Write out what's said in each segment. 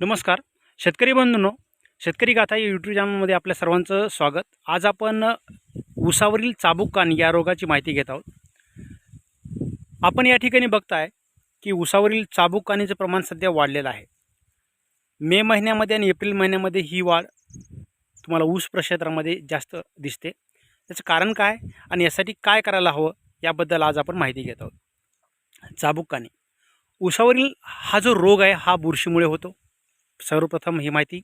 नमस्कार. शेतकरी बंधूंनो शेतकरी गाथा या यूट्यूब चॅनलमध्ये आपल्या सर्वांचं स्वागत. आज आपण ऊसावरील कान या रोगाची माहिती घेत आहोत. आपण या ठिकाणी बघताय की ऊसावरील चाबुकानीचं प्रमाण सध्या वाढलेलं आहे. मे महिन्यामध्ये आणि एप्रिल महिन्यामध्ये ही वाढ तुम्हाला ऊस प्रक्षेत्रामध्ये जास्त दिसते. त्याचं कारण काय आणि यासाठी काय करायला हवं याबद्दल आज आपण माहिती घेत आहोत. चाबूक काणी उसावरील हा जो रोग आहे हा बुरशीमुळे होतो. सर्वप्रथम ही माहिती.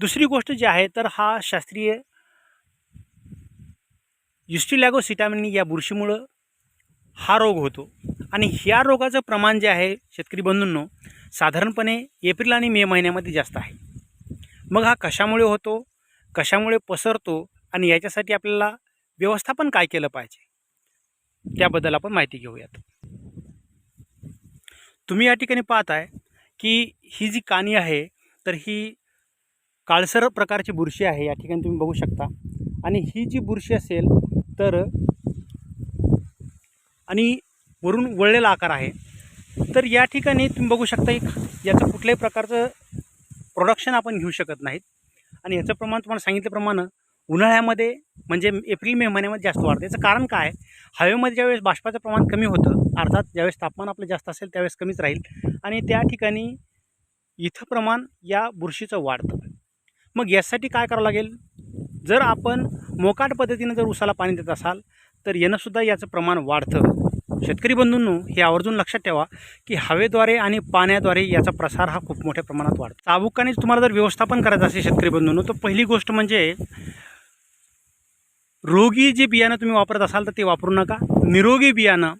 दुसरी गोष्ट जी आहे तर हा शास्त्रीय युस्टिलॅगोसिटामिन या बुरशीमुळं हा रोग होतो. आणि ह्या रोगाचं प्रमाण जे आहे शेतकरी बंधूंनो साधारणपणे एप्रिल आणि मे महिन्यामध्ये जास्त आहे. मग हा कशामुळे होतो कशामुळे पसरतो आणि याच्यासाठी आपल्याला व्यवस्थापन काय केलं पाहिजे त्याबद्दल आपण माहिती घेऊयात. तुम्ही या ठिकाणी पाहताय की ही जी कानी आहे तर ही काळसर प्रकारची बुरशी आहे या ठिकाणी तुम्ही बघू शकता. आणि ही जी बुरशी असेल तर आणि वरून वळलेला आकार आहे. तर या ठिकाणी तुम्ही बघू शकता एक याचं कुठल्याही प्रकारचं प्रोडक्शन आपण घेऊ शकत नाहीत. आणि याचं प्रमाण तुम्हाला सांगितल्याप्रमाणे उन्हाळ्यामध्ये म्हणजे एप्रिल मे महिन्यामध्ये जास्त वाढतं. याचं कारण काय हवेमध्ये ज्यावेळेस बाष्पाचं प्रमाण कमी होतं अर्थात ज्यावेळेस तापमान आपलं जास्त असेल त्यावेळेस कमीच राहील. आणि त्या ठिकाणी इथं प्रमाण या बुरशीचं वाढतं. मग यासाठी काय करावं लागेल? जर आपण मोकाट पद्धतीनं जर उसाला पाणी देत असाल तर येणंसुद्धा याचं प्रमाण वाढतं. शेतकरी बंधूंनो हे आवर्जून लक्षात ठेवा की हवेद्वारे आणि पाण्याद्वारे याचा प्रसार हा खूप मोठ्या प्रमाणात वाढतो. चाबुकाने तुम्हाला जर व्यवस्थापन करायचं असेल शेतकरी बंधूंनो तर पहिली गोष्ट म्हणजे रोगी जे बियाणं तुम्ही वापरत असाल तर ते वापरू नका. निरोगी बियाणं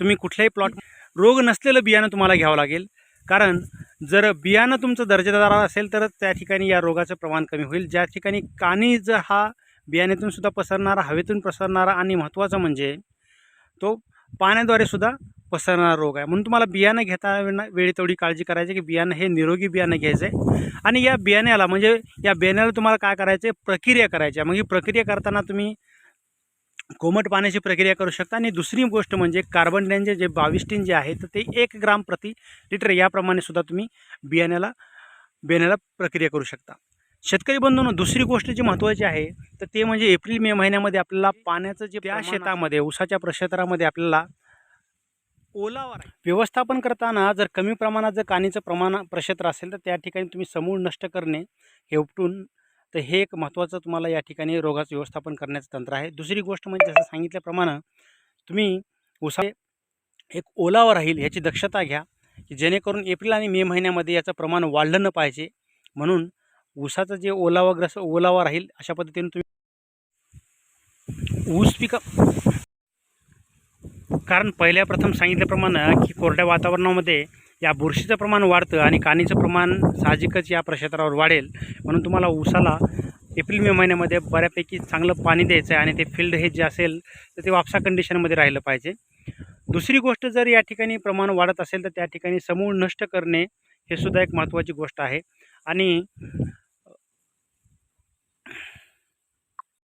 तुम्ही कुठल्याही प्लॉट रोग नसलेलं बियाणं तुम्हाला घ्यावं लागेल. कारण जर बियाणं तुमचं दर्जेदार असेल तरच त्या ठिकाणी या रोगाचं प्रमाण कमी होईल. ज्या ठिकाणी कानी जर हा बियाण्यातून सुद्धा पसरणारा हवेतून पसरणारा आणि महत्त्वाचं म्हणजे तो पाण्याद्वारे सुद्धा पसरणारा रोग आहे. म्हणून तुम्हाला बियाणं घेता वेळी तेवढी काळजी करायची की बियाणं हे निरोगी बियाणं घ्यायचं आहे आणि या बियाण्याला म्हणजे या बियाण्याला तुम्हाला काय करायचं आहे प्रक्रिया करायची आहे. मग ही प्रक्रिया करताना तुम्ही कोमट पाण्याची प्रक्रिया करू शकता आणि दुसरी गोष्ट म्हणजे कार्बन डॅनचे जे बावीस टीन जे आहे तर ते एक ग्राम प्रति लिटर याप्रमाणे सुद्धा तुम्ही बियाण्याला बियाण्याला प्रक्रिया करू शकता शेतकरी बंधूंनो दुसरी गोष्ट जी महत्त्वाची आहे तर ते म्हणजे एप्रिल मे महिन्यामध्ये आपल्याला पाण्याचं जे त्या शेतामध्ये ऊसाच्या प्रक्षेत्रामध्ये आपल्याला ओलावा राहील. व्यवस्थापन करताना जर कमी प्रमाणात जर कानीचं प्रमाण प्रक्षेत्र असेल तर त्या ठिकाणी तुम्ही समूळ नष्ट करणे हे उपटून तर हे एक महत्त्वाचं तुम्हाला या ठिकाणी रोगाचं व्यवस्थापन करण्याचं तंत्र आहे. दुसरी गोष्ट म्हणजे जसं सांगितल्याप्रमाणे तुम्ही उसा एक ओलावा राहील याची दक्षता घ्या की जेणेकरून एप्रिल आणि मे महिन्यामध्ये याचं प्रमाण वाढलं न पाहिजे. म्हणून ऊसाचं जे ओलावाग्रस्त ओलावा राहील अशा पद्धतीने तुम्ही ऊस पिका कारण पहिल्या प्रथम सांगितल्याप्रमाणे की कोरड्या वातावरणामध्ये या बुरशीचं प्रमाण वाढतं आणि कानीचं प्रमाण साहजिकच या प्रक्षेत्रावर वाढेल. म्हणून तुम्हाला ऊसाला एप्रिल मे महिन्यामध्ये बऱ्यापैकी चांगलं पाणी द्यायचं आहे आणि ते फील्ड हे जे असेल तर ते वापसा कंडिशनमध्ये राहिलं पाहिजे. दुसरी गोष्ट जर या ठिकाणी प्रमाण वाढत असेल तर त्या ठिकाणी समूळ नष्ट करणे हे सुद्धा एक महत्त्वाची गोष्ट आहे. आणि